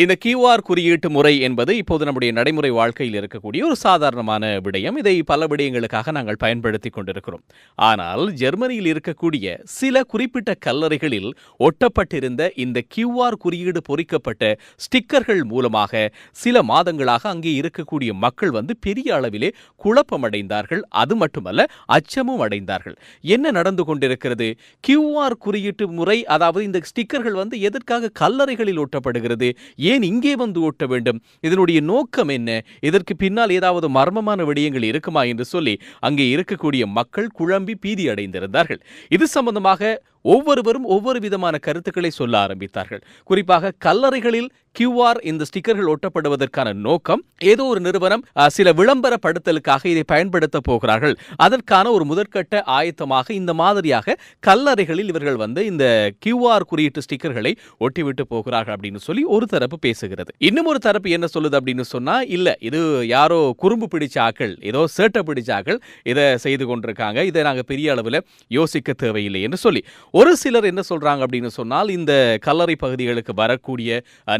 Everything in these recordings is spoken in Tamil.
இந்த கியூஆர் குறியீட்டு முறை என்பது இப்போது நம்முடைய நடைமுறை வாழ்க்கையில் இருக்கக்கூடிய ஒரு சாதாரணமான விடயம். இதை பல விடயங்களுக்காக நாங்கள் பயன்படுத்தி கொண்டிருக்கிறோம். ஆனால் ஜெர்மனியில் இருக்கக்கூடிய சில குறிப்பிட்ட கல்லறைகளில் ஒட்டப்பட்டிருந்த இந்த கியூஆர் குறியீடு பொறிக்கப்பட்ட ஸ்டிக்கர்கள் மூலமாக சில மாதங்களாக அங்கே இருக்கக்கூடிய மக்கள் வந்து பெரிய அளவிலே குழப்பமடைந்தார்கள். அது மட்டுமல்ல அச்சமும் அடைந்தார்கள். என்ன நடந்து கொண்டிருக்கிறது? கியூஆர் குறியீட்டு முறை அதாவது இந்த ஸ்டிக்கர்கள் வந்து எதற்காக கல்லறைகளில் ஒட்டப்படுகிறது? ஏன் இங்கே வந்து ஓட்ட வேண்டும்? இதனுடைய நோக்கம் என்ன? இதற்கு பின்னால் ஏதாவது மர்மமான விடயங்கள் இருக்குமா என்று சொல்லி அங்கே இருக்கக்கூடிய மக்கள் குழம்பி பீதி அடைந்திருந்தார்கள். இது சம்பந்தமாக ஒவ்வொருவரும் ஒவ்வொரு விதமான கருத்துக்களை சொல்ல ஆரம்பித்தார்கள். குறிப்பாக கல்லறைகளில் கியூஆர் இந்த ஸ்டிக்கர்கள் ஒட்டப்படுவதற்கான நோக்கம் ஏதோ ஒரு நிறுவனம் சில விளம்பரப்படுத்தலுக்காக இதை பயன்படுத்த போகிறார்கள். அதற்கான ஒரு முதற்கட்ட ஆயத்தமாக இந்த மாதிரியாக கல்லறைகளில் இவர்கள் வந்து இந்த கியூஆர் குறியீட்டு ஸ்டிக்கர்களை ஒட்டிவிட்டு போகிறார்கள் அப்படின்னு சொல்லி ஒரு தரப்பு பேசுகிறது. இன்னும் ஒரு தரப்பு என்ன சொல்லுது அப்படின்னு சொன்னா இல்ல இது யாரோ குறும்பு பிடிச்ச ஆக்கள் ஏதோ சேட்டை பிடிச்ச ஆக்கள் இதை செய்து கொண்டிருக்காங்க. இதை நாங்க பெரிய அளவில் யோசிக்க தேவையில்லை என்று சொல்லி. ஒரு சிலர் என்ன சொல்கிறாங்க அப்படின்னு சொன்னால் இந்த கல்லறை பகுதிகளுக்கு வரக்கூடிய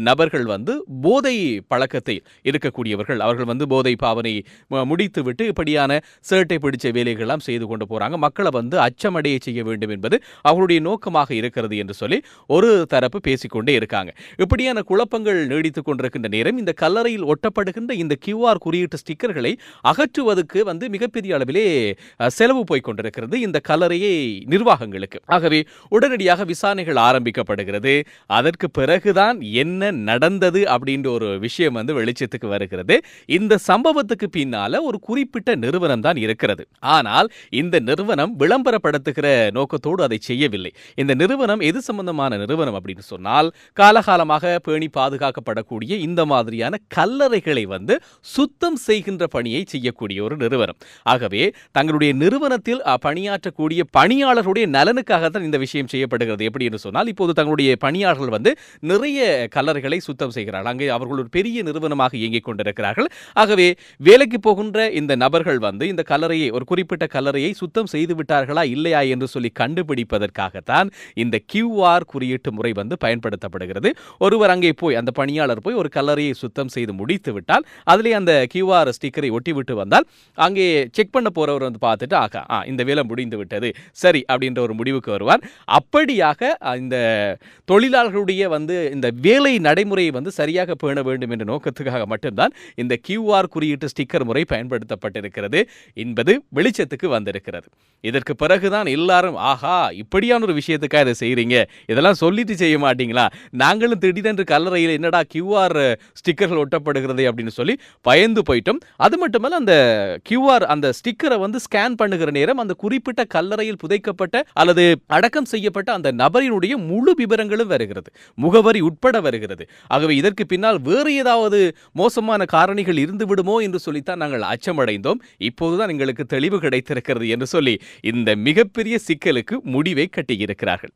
நபர்கள் வந்து போதை பழக்கத்தை இருக்கக்கூடியவர்கள். அவர்கள் வந்து போதை பாவனை முடித்து முடித்துவிட்டு இப்படியான சேட்டை பிடிச்ச வேலைகள்லாம் செய்து கொண்டு போகிறாங்க மக்களை வந்து அச்சமடைய செய்ய வேண்டும் என்பது அவர்களுடைய நோக்கமாக இருக்கிறது என்று சொல்லி ஒரு தரப்பு பேசிக்கொண்டே இருக்காங்க. இப்படியான குழப்பங்கள் நீடித்துக் கொண்டிருக்கின்ற நேரம் இந்த கல்லறையில் ஒட்டப்படுகின்ற இந்த கியூஆர் குறியீட்டு ஸ்டிக்கர்களை அகற்றுவதற்கு வந்து மிகப்பெரிய அளவிலே செலவு போய்க் கொண்டிருக்கிறது இந்த கல்லறையை நிர்வாகங்களுக்கு. ஆகவே உடனடியாக விசாரணைகள் ஆரம்பிக்கப்படுகிறது. அதற்கு பிறகுதான் என்ன நடந்தது அப்படின்ற ஒரு விஷயம் வந்து வெளிச்சத்துக்கு வருகிறது. இந்த சம்பவத்துக்கு பின்னால ஒரு குறிப்பிட்ட நிறுவனம் தான் இருக்கிறது. ஆனால் இந்த நிறுவனம் விளம்பரப்படுத்துகிற நோக்கத்தோடு அதை செய்யவில்லை. இந்த நிறுவனம் எது சம்பந்தமான நிறுவனம் அப்படின்னு சொன்னால் காலகாலமாக பேணி பாதுகாக்கப்படக்கூடிய இந்த மாதிரியான கல்லறைகளை வந்து சுத்தம் செய்கின்ற பணியை செய்யக்கூடிய ஒரு நிறுவனம். ஆகவே தங்களுடைய நிறுவனத்தில் பணியாற்றக்கூடிய பணியாளர்களுடைய நலனுக்காக தான் இந்த விஷயம் செய்யப்படுகிறது எப்படி என்று சொன்னால் இப்போது தங்களுடைய பணியாளர்கள் வந்து நிறைய கலர்களை சுத்தம் செய்கிறார்கள். அங்கே அவர்கள் ஒரு பெரிய நிறுவனமாக இயங்கிக் கொண்டிருக்கிறார்கள். ஆகவே வேலைக்கு போகின்ற இந்த நபர்கள் வந்து இந்த கலரையை ஒரு குறிப்பிட்ட கலரையை சுத்தம் செய்து விட்டார்களா இல்லையா என்று சொல்லி கண்டுபிடிப்பதற்காகத்தான் இந்த கியூஆர் குறியீட்டு முறை வந்து பயன்படுத்தப்படுகிறது. ஒருவர் அங்கே போய் அந்த பணியாளர் போய் ஒரு கலரையை சுத்தம் செய்து முடித்து விட்டால் அதிலே அந்த கியூஆர் ஸ்டிக்கரை ஒட்டிவிட்டு வந்தால் அங்கே செக் பண்ண போறவர் வந்து பார்த்துட்டு ஆகா ஆ இந்த வேலை முடிந்து விட்டது. சரி அப்படின்ற ஒரு முடிவுக்கு வருவார். அப்படியாக இந்த தொழிலாளர்களுடைய வந்து இந்த வேலை நடைமுறையை வந்து சரியாக பேண வேண்டும் என்ற நோக்கத்துக்காக மட்டும்தான் இந்த கியூஆர் குறியீட்டு ஸ்டிக்கர் முறை பயன்படுத்தப்பட்டிருக்கிறது என்பது வெளிச்சத்துக்கு வந்திருக்கிறது. இதற்கு பிறகுதான் எல்லாரும் ஆஹா இப்படியான ஒரு விஷயத்துக்காக இதை செய்கிறீங்க இதெல்லாம் சொல்லிட்டு செய்ய மாட்டீங்களா? நாங்களும் திடீரென்று கல்லறையில் என்னடா கியூஆர் ஸ்டிக்கர்கள் ஒட்டப்படுகிறது அப்படின்னு சொல்லி பயந்து போயிட்டோம். அது மட்டுமல்ல அந்த கியூஆர் அந்த ஸ்டிக்கரை வந்து ஸ்கேன் பண்ணுகிற நேரம் அந்த குறிப்பிட்ட கல்லறையில் புதைக்கப்பட்ட அல்லது அடக்கம் செய்யப்பட்ட அந்த நபரினுடைய முழு விவரங்களும் வருகிறது. முகவரி உட்பட வருகிறது. ஆகவே இதற்கு பின்னால் வேறு ஏதாவது மோசமான காரணிகள் இருந்து விடுமோ என்று சொல்லித்தான் நாங்கள் அச்சமடைந்தோம். இப்போதுதான் எங்களுக்கு தெளிவு கிடைத்திருக்கிறது என்று சொல்லி இந்த மிகப்பெரிய சிக்கலுக்கு முடிவை கட்டியிருக்கிறார்கள்.